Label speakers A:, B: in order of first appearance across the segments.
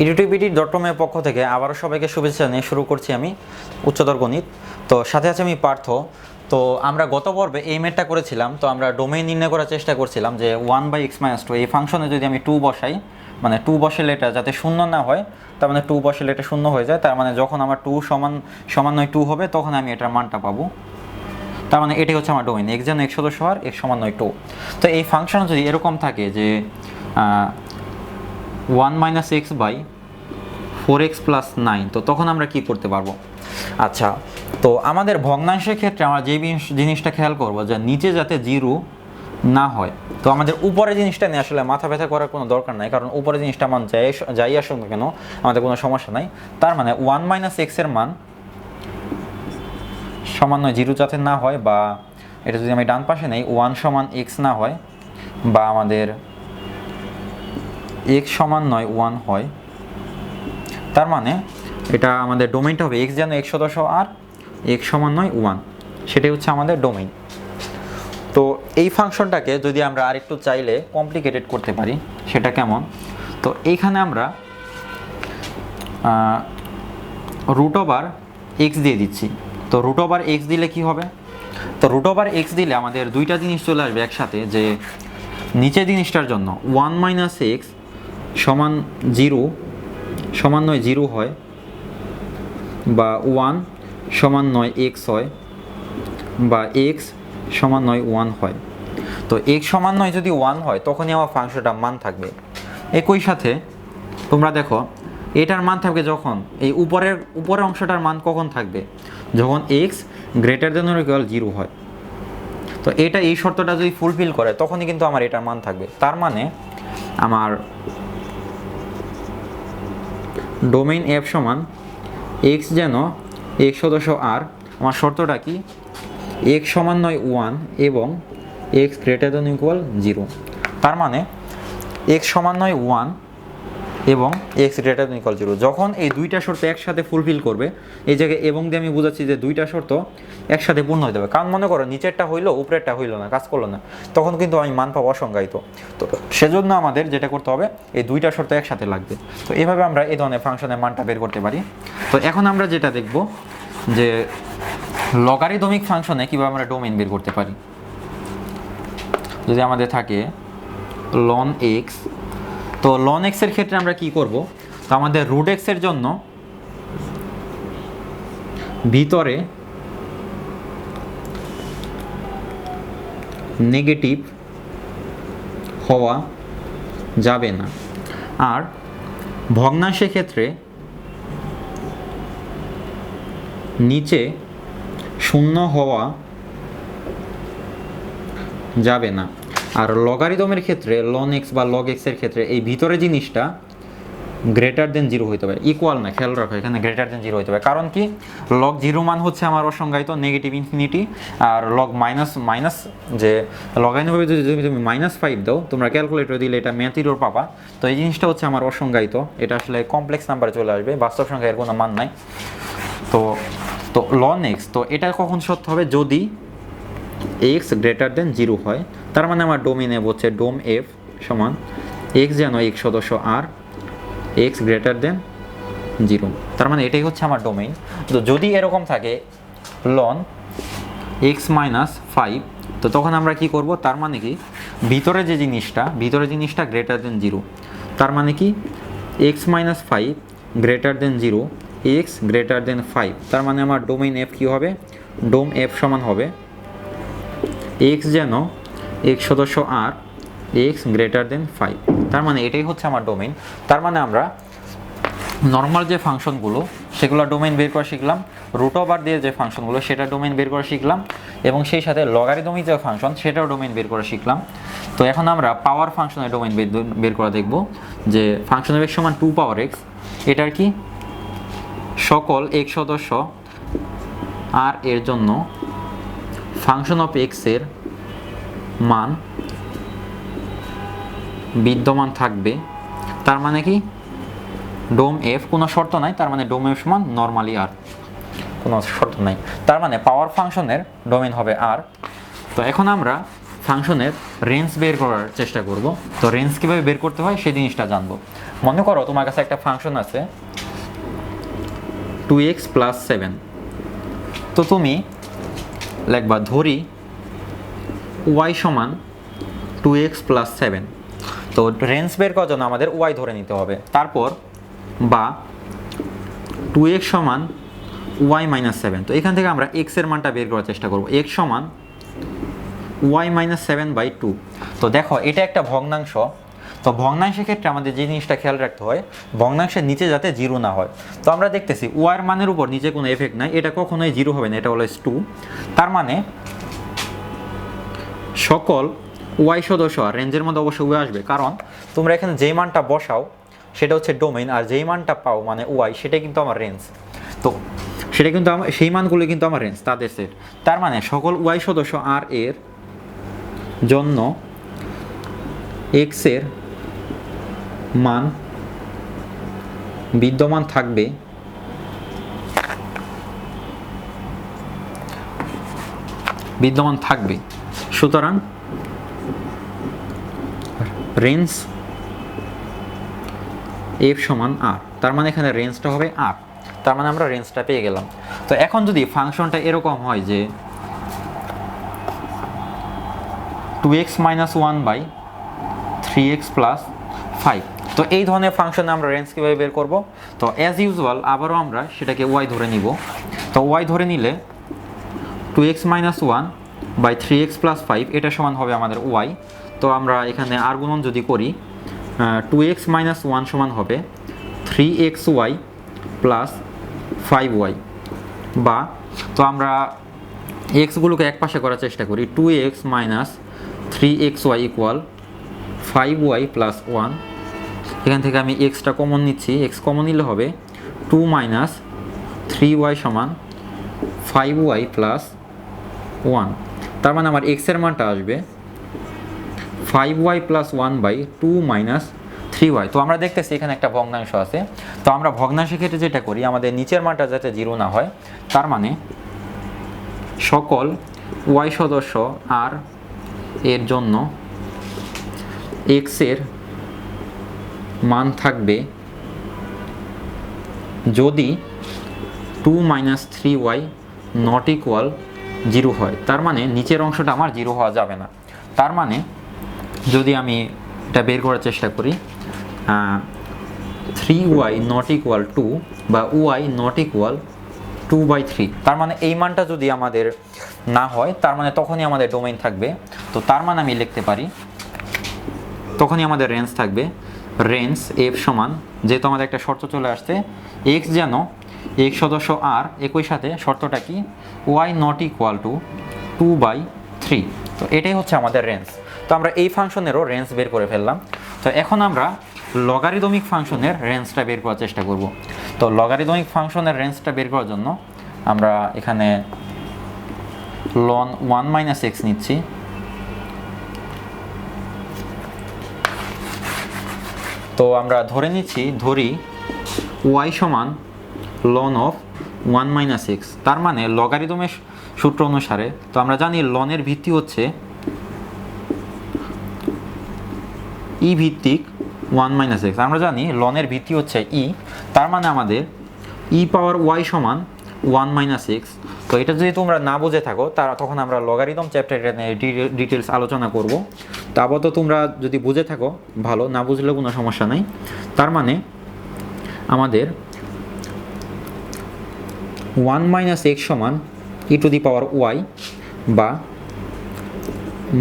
A: ইডিটিভিটি dot কমের পক্ষ থেকে আবারও সবাইকে শুভেচ্ছা নিয়ে শুরু করছি আমি উচ্চতর গণিত। তো সাথে আছে আমি পার্থ। তো আমরা গত পর্বে এই মেটটা করেছিলাম, তো আমরা ডোমেইন নির্ণয় করার চেষ্টা করছিলাম যে one by X minus two এই ফাংশনে যদি আমি টু বসাই মানে টু বসালে এটা যাতে শূন্য না হয়, তার মানে টু বসালে এটা শূন্য হয়ে যায়, তার মানে যখন আমার টু সমান সমান নয় টু হবে, তখন আমি এটার মানটা পাবো। তার মানে এটাই হচ্ছে আমার ডোমেইন এক্স যেন এক সদস্য হওয়ার এক সমান নয় টু তো এই ফাংশন যদি এরকম থাকে যে one minus X by four X plus nine. তো তখন আমরা কি করতে পারব? আচ্ছা তো আমাদের ভগ্নাংশের ক্ষেত্রে আমরা যে জিনিস- জিনিসটা খেয়াল করব যে নিচে যাতে জিরো না হয়। তো আমাদের উপরে জিনিসটা নিয়ে আসলে মাথা ব্যথা করার কোনো দরকার নাই, কারণ উপরে জিনিসটা মান যাই যাই আসুক না কেন, আমাদের কোনো সমস্যা নাই। তার মানে ওয়ান মাইনাস এক্সের মান সমান নয়, জিরো যাতে না হয় বা এটা যদি আমি ডান পাশে নেই, ওয়ান সমান এক্স না হয় বা আমাদের এক্স সমান নয় ওয়ান হয়। তার মানে এটা আমাদের ডোমেইনটা হবে এক্স যেন এক সদস্য আর এক্স সমান নয় ওয়ান সেটাই হচ্ছে আমাদের ডোমেইন তো এই ফাংশনটাকে যদি আমরা আরেকটু চাইলে কমপ্লিকেটেড করতে পারি, সেটা কেমন? তো এইখানে আমরা রুট ওভার এক্স দিয়ে দিচ্ছি। তো রুট ওভার এক্স দিলে কি হবে? তো রুট ওভার এক্স দিলে আমাদের দুইটা জিনিস চলে আসবে একসাথে, যে নিচে জিনিসটার জন্য ওয়ান মাইনাস এক্স সমান জিরো, সমান নয় জিরো হয় বা ওয়ান সমান নয় এক্স হয় বা এক্স সমান নয় ওয়ান হয়। তো এক্স সমান নয় যদি ওয়ান হয়, তখনই আমার ফাংশনটা মান থাকবে। একই সাথে তোমরা দেখো, এটার মান থাকবে যখন, এই উপরের উপরের অংশটার মান কখন থাকবে? যখন X greater than equal zero হয়। তো এটা এই শর্তটা যদি ফুলফিল করে, তখনই কিন্তু আমার এটার মান থাকবে। তার মানে আমার ডোমেইন এফ সমান এক্স যেন এক সদস্য আর, আমার শর্তটা কি? এক্স সমান নয় ওয়ান এবং X greater than equal zero. তার মানে এক্স সমান নয় ওয়ান এবং এক্স দেন ইকুয়াল জিরো যখন এই দুইটা শর্ত একসাথে ফুলফিল করবে, এই জায়গায় এবং দিয়ে আমি বোঝাচ্ছি যে দুইটা শর্ত একসাথে পূর্ণ হয়ে যাবে। কারণ মনে করো, নিচেরটা হইল, উপরেরটা হইল না, কাজ করল না। তখন কিন্তু আমি মান পাবো অসংজ্ঞায়িত। তো সেজন্য আমাদের যেটা করতে হবে, এই দুইটা শর্ত একসাথে লাগবে। তো এভাবে আমরা এই ধরনের ফাংশনের মানটা বের করতে পারি। তো এখন আমরা যেটা দেখব, যে লগারিদমিক ফাংশনে কীভাবে আমরা ডোমেন বের করতে পারি। যদি আমাদের থাকে লন এক্স তো লন এক্সের ক্ষেত্রে আমরা কি করব? তো আমাদের রুট এক্সের জন্য ভিতরে নেগেটিভ হওয়া যাবে না। আর ভগ্নাংশের ক্ষেত্রে নিচে শূন্য হওয়া যাবে না। আর লগারিদমের ক্ষেত্রে লন এক্স বা লগ এক্সের ক্ষেত্রে এই ভিতরে জিনিসটা গ্রেটার দেন জিরো হইতে হবে ইকুয়াল না, খেয়াল রাখো, এখানে গ্রেটার দেন জিরো হইতে হবে কারণ কি? লগ জিরো মান হচ্ছে আমার অসংজ্ঞায়িত নেগেটিভ ইনফিনিটি আর লগ মাইনাস মাইনাস যে লগাইনভাবে যদি তুমি তুমি মাইনাস ফাইভ দাও, তোমরা ক্যালকুলেটর দিলে এটা ম্যাথিরোর পাবা। তো এই জিনিসটা হচ্ছে আমার অসংজ্ঞায়িত। এটা আসলে কমপ্লেক্স নাম্বারে চলে আসবে, বাস্তব সংখ্যা এর কোনো মান নাই। তো তো লন এক্স তো এটা কখন সত্য হবে? যদি এক্স গ্রেটার দেন জিরো হয়, তার মানে আমার ডোমিন হচ্ছে ডোম এফ সমান এক্স যেন এক সদস্য আর এক্স গ্রেটার দেন জিরো তার মানে এটাই হচ্ছে আমার ডোমেইন তো যদি এরকম থাকে লন এক্স মাইনাস ফাইভ তো তখন আমরা কি করব? তার মানে কি? ভিতরে যে জিনিসটা, ভিতরে জিনিসটা গ্রেটার দেন জিরো তার মানে কি? X minus five greater than zero x greater than five তার মানে আমার ডোমেইন এফ কী হবে? ডোম এফ সমান হবে এক্স যেন এক সদস্য R x greater than five তার মানে এটাই হচ্ছে আমার ডোমেইন তার মানে আমরা নর্মাল যে ফাংশনগুলো, সেগুলো ডোমেইন বের করা শিখলাম রুট ওভার দিয়ে যে ফাংশনগুলো, সেটা ডোমেইন বের করা শিখলাম, এবং সেই সাথে লগারিদমিক যে ফাংশন সেটাও ডোমেইন বের করা শিখলাম। তো এখন আমরা পাওয়ার ফাংশনের ডোমেইন বের করা দেখব, যে ফাংশনের এক্স সমান টু পাওয়ার এক্স এটার কি? সকল এক সদস্য আর এর জন্য ফাংশন অফ এক্সের মান বিদ্যমান থাকবে। তার মানে কি? ডোম এফ কোনো শর্ত নাই, তার মানে ডোম এফ সমান নর্মালি আর কোনো শর্ত নাই। তার মানে পাওয়ার ফাংশনের ডোমেন হবে আর তো এখন আমরা ফাংশনের রেঞ্জ বের করার চেষ্টা করব। তো রেঞ্জ কীভাবে বের করতে হয়, সেই জিনিসটা জানব। মনে করো তোমার কাছে একটা ফাংশন আছে টু এক্স প্লাস সেভেন তো তুমি লেখবা ধরি ওয়াই সমান টু এক্স প্লাস সেভেন তো রেঞ্জ বের করার জন্য আমাদের ওয়াই ধরে নিতে হবে। তারপর বা টু এক্স সমান ওয়াই মাইনাস সেভেন তো এখান থেকে আমরা এক্সের মানটা বের করার চেষ্টা করব। এক্স সমান y minus seven by two তো দেখো, এটা একটা ভগ্নাংশ। তো ভগ্নাংশের ক্ষেত্রে আমাদের যে জিনিসটা খেয়াল রাখতে হয়, ভগ্নাংশের নিচে যাতে জিরো না হয়। তো আমরা দেখতেছি ওয়ার মানের উপর নিচে কোনো এফেক্ট নাই, এটা কখনোই জিরো হবে না, এটা হলো টু তার মানে সকল ওয়াই সদস্য আর রেঞ্জের মধ্যে অবশ্যই ওয়াই আসবে। কারণ, তোমরা এখানে যেই মানটা বসাও, সেটা হচ্ছে ডোমেইন আর যেই মানটা পাও মানে ওয়াই সেটা কিন্তু আমার রেঞ্জ তো, সেটা কিন্তু আমার সেই মানগুলো কিন্তু আমার রেঞ্জ তাদের সেট তার মানে সকল ওয়াই সদস্য আর এর জন্য এক্সের মান বিদ্যমান থাকবে বিদ্যমান থাকবে। সুতরাং রেঞ্জ এফ সমান আর, তার মানে এখানে রেঞ্জটা হবে আর, তার মানে আমরা রেঞ্জটা পেয়ে গেলাম। তো এখন যদি ফাংশনটা এরকম হয় যে two x minus one by three x plus five তো এই ধরনের ফাংশনে আমরা রেঞ্জ কীভাবে বের করব? তো অ্যাজ ইউজুয়াল আবারও আমরা সেটাকে ওয়াই ধরে নিব। তো ওয়াই ধরে নিলে two x minus one by three x plus five এটা সমান হবে আমাদের ওয়াই তো আমরা এখানে আর গুণন যদি করি টু এক্স মাইনাস ওয়ান সমান হবে three X Y plus five Y বা, তো আমরা এক্সগুলোকে এক পাশে করার চেষ্টা করি two X minus three X Y equal five Y plus one এখান থেকে আমি এক্সটা কমন নিচ্ছি এক্স কমন নিলে হবে টু মাইনাস থ্রি ওয়াই সমান ফাইভ ওয়াই প্লাস ওয়ান তার মানে আমার এক্সের মানটা আসবে five y plus one by two minus three y তো আমরা দেখতেছি এখানে একটা ভগ্নাংশ আছে। তো আমরা ভগ্নাংশের ক্ষেত্রে যেটা করি, আমাদের নিচের মানটা যাতে জিরো না হয়, তার মানে সকল ওয়াই সদস্য আর এর জন্য এক্সের মান থাকবে যদি two minus three y not equal zero হয়। তার মানে নিচের অংশটা আমার জিরো হওয়া যাবে না। তার মানে যদি আমি এটা বের করার চেষ্টা করি three y not equal two বা y not equal two by three তার মানে এই মানটা যদি আমাদের না হয়, তার মানে তখনই আমাদের ডোমেইন থাকবে। তো তার মানে আমি লিখতে পারি, তখনই আমাদের রেঞ্জ থাকবে রেঞ্জ এফ সমান, যেহেতু আমাদের একটা শর্ত চলে আসছে, এক্স যেন এক সদস্য আর একই সাথে শর্তটা কি? Y not equal to two by three. তো এটাই হচ্ছে আমাদের রেঞ্জ। তো আমরা এই ফাংশনেরও রেঞ্জ বের করে ফেললাম। তো এখন আমরা লগারিদমিক ফাংশনের রেঞ্জটা বের করার চেষ্টা করব। তো লগারিদমিক ফাংশনের রেঞ্জটা বের করার জন্য আমরা এখানে লন ওয়ান মাইনাস এক্স নিচ্ছি। তো আমরা ধরে নিচ্ছি, ধরি ওয়াই সমান ln of one minus x তার মানে লগারিদমের সূত্র অনুসারে, তো আমরা জানি লনের ভিত্তি হচ্ছে ই ভিত্তিক ওয়ান মাইনাস এক্স আমরা জানি লনের ভিত্তি হচ্ছে ই তার মানে আমাদের ই পাওয়ার ওয়াই সমান ওয়ান মাইনাস এক্স তো এটা যদি তোমরা না বুঝে থাকো তারা তখন আমরা লগারিদম চ্যাপ্টার ডিটেলস আলোচনা করব। তো আপাতত তোমরা যদি বুঝে থাকো, ভালো, না বুঝলেও কোনো সমস্যা নাই। তার মানে আমাদের ওয়ান মাইনাস এক্স সমান e to the power y বা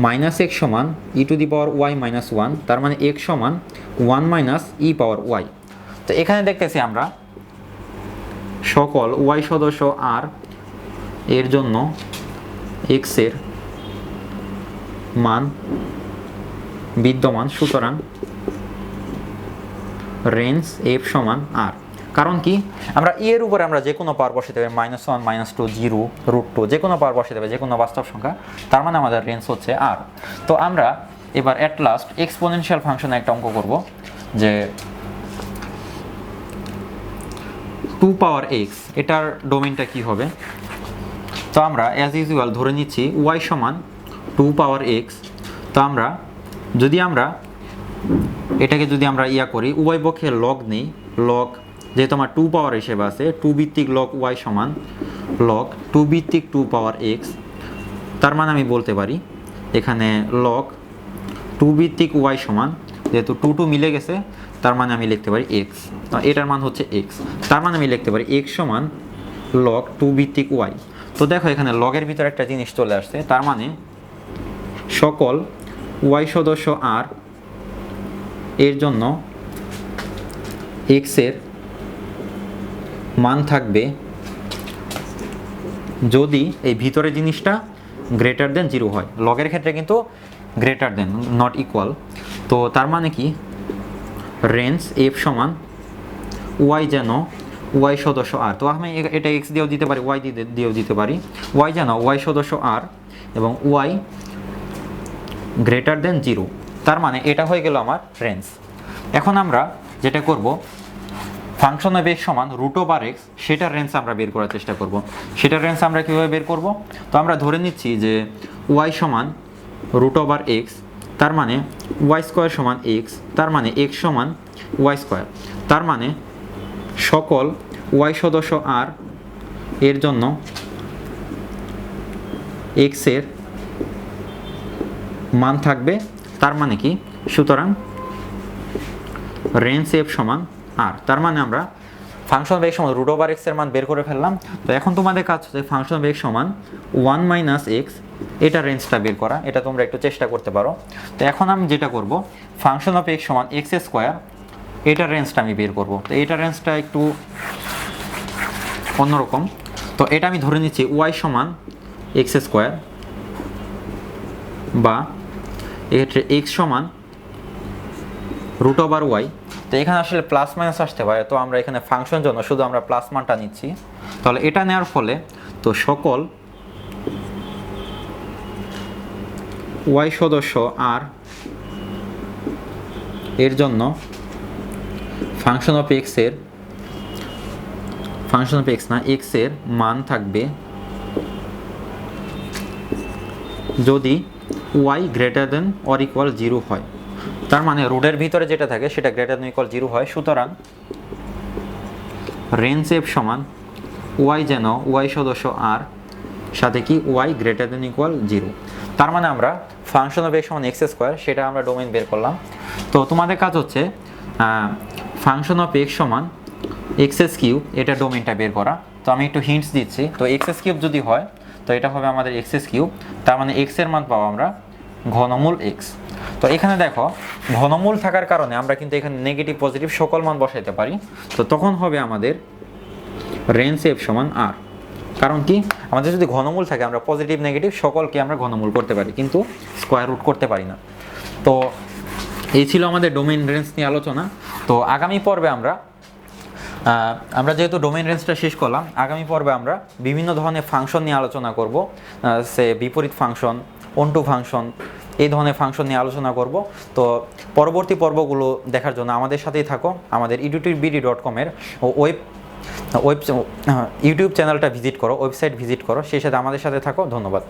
A: মাইনাস এক্স সমান e to the power y minus one তার মানে এক্স সমান one minus e power y তো এখানে দেখতেছি আমরা সকল ওয়াই সদস্য আর এর জন্য এক্সের মান বিদ্যমান, সুতরাং রেঞ্জ এফ সমান আর কারণ কি? আমরা ই এর উপরে আমরা যে কোনো পাওয়ার বসাতে পারি minus one minus two zero root two যে কোনো পাওয়ার বসাতে পারি, যে কোনো বাস্তব সংখ্যা, তার মানে আমাদের রেঞ্জ হচ্ছে আর তো আমরা এবার অ্যাট লাস্ট এক্সপোনেনশিয়াল ফাংশনে একটা অঙ্ক করব, যে টু পাওয়ার এক্স এটার ডোমেনটা কি হবে? তো আমরা অ্যাজ ইউজুয়াল ধরে নিচ্ছি ওয়াই সমান টু পাওয়ার এক্স তো আমরা, যদি আমরা এটাকে যদি আমরা ইয়া করি, উভয় পক্ষে লগ নেই লগ যেহেতু আমার টু পাওয়ার হিসেবে আছে টু ভিত্তিক লগ ওয়াই সমান লগ টু ভিত্তিক টু পাওয়ার এক্স তার মানে আমি বলতে পারি, এখানে লগ টু ভিত্তিক ওয়াই সমান, যেহেতু টু টু মিলে গেছে, তার মানে আমি লিখতে পারি এক্স এটার মান হচ্ছে এক্স তার মানে আমি লিখতে পারি এক্স সমান লগ টু ভিত্তিক ওয়াই তো দেখো এখানে লগের ভিতরে একটা জিনিস চলে আসছে, তার মানে সকল ওয়াই সদস্য আর এর জন্য এক্সের মান থাকবে যদি এই ভিতরে জিনিসটা গ্রেটার দেন জিরো হয়। লগের ক্ষেত্রে কিন্তু গ্রেটার দেন নট ইকুয়াল তো তার মানে কি? রেঞ্জ এফ সমান ওয়াই যেন ওয়াই সদস্য আর তো আমি এটা এক্স দিয়েও দিতে পারি ওয়াই দিয়েও দিতে পারি। ওয়াই যেন ওয়াই সদস্য আর এবং ওয়াই গ্রেটার দেন জিরো তার মানে এটা হয়ে গেল আমার রেঞ্জ এখন আমরা যেটা করব ফাংশন অফ এক্স সমান রুট ওভার এক্স সেটার রেঞ্জ আমরা বের করার চেষ্টা করব। সেটার রেঞ্জ আমরা কীভাবে বের করব? তো আমরা ধরে নিচ্ছি যে ওয়াই সমান রুট ওভার এক্স তার মানে ওয়াই স্কোয়ার সমান এক্স তার মানে এক্স সমান ওয়াই স্কোয়ার তার মানে সকল ওয়াই সদস্য আর এর জন্য এক্সের মান থাকবে, তার মানে কি? সুতরাং রেঞ্জ এফ সমান আর, তার মানে আমরা ফাংশন বেগ সমান রুট ওভার এক্সের মান বের করে ফেললাম। তো এখন তোমাদের কাজ হচ্ছে ফাংশন বেগ সমান ওয়ান মাইনাস এক্স, এটা রেঞ্জটা বের করা, এটা তোমরা একটু চেষ্টা করতে পারো। তো এখন আমি যেটা করব, ফাংশন অফ এক্স সমান এক্স স্কোয়ার এটার রেঞ্জটা আমি বের করব। তো এটার রেঞ্জটা একটু অন্যরকম। তো এটা আমি ধরে নিচ্ছি ওয়াই সমান এক্স স্কোয়ার বা এক্ষেত্রে এক্স সমান রুট ওভার ওয়াই তো এখানে আসলে প্লাস মাইনাস আসতে পারে। তো আমরা এখানে ফাংশন জন্য শুধু আমরা প্লাস মানটা নিচ্ছি। তাহলে এটা নেওয়ার ফলে তো সকল ওয়াই সদস্য আর এর জন্য ফাংশন অফ এক্সের ফাংশন অফ এক্স না এক্সের মান থাকবে যদি y greater than or equal zero হয়। তার মানে রুটের ভিতরে যেটা থাকে সেটা গ্রেটার দেন ইকুয়াল জিরো হয়। সুতরাং রেঞ্জ এফ সমান ওয়াই যেন ওয়াই সদস্য আর সাথে কি y greater than equal zero তার মানে আমরা ফাংশন অফ এক্স সমান এক্স স্কোয়ার সেটা আমরা ডোমেন বের করলাম। তো তোমাদের কাজ হচ্ছে ফাংশন অফ এক্স সমান এক্সএস কিউব, এটা ডোমেনটা বের করা। তো আমি একটু হিন্টস দিচ্ছি। তো এক্সএস কিউব যদি হয়, তো এটা হবে আমাদের এক্সএস কিউব। তার মানে এক্সের মান পাবো আমরা ঘনমূল এক্স। তো এখানে দেখো, ঘনমূল থাকার কারণে আমরা কিন্তু এখানে নেগেটিভ পজিটিভ সকল মান বসাইতে পারি। তো তখন হবে আমাদের রেঞ্জ এফ সমান আর কারণ কি? আমাদের যদি ঘনমূল থাকে, আমরা পজিটিভ নেগেটিভ সকলকে আমরা ঘনমূল করতে পারি, কিন্তু স্কোয়ার রুট করতে পারি না। তো এই ছিল আমাদের ডোমেন রেঞ্জ নিয়ে আলোচনা। তো আগামী পর্বে আমরা আমরা যেহেতু ডোমেইন রেঞ্জটা শেষ করলাম, আগামী পর্বে আমরা বিভিন্ন ধরনের ফাংশন নিয়ে আলোচনা করব সে বিপরীত ফাংশন অন্টু ফাংশন এই ধরনের ফাংশন নিয়ে আলোচনা করব। তো পরবর্তী পর্বগুলো দেখার জন্য আমাদের সাথেই থাকো, আমাদের ইউটিউব বিডি ডট কমের ওয়েব ওয়েব ইউটিউব চ্যানেলটা ভিজিট করো ওয়েবসাইট ভিজিট করো, সেই সাথে আমাদের সাথে থাকো, ধন্যবাদ।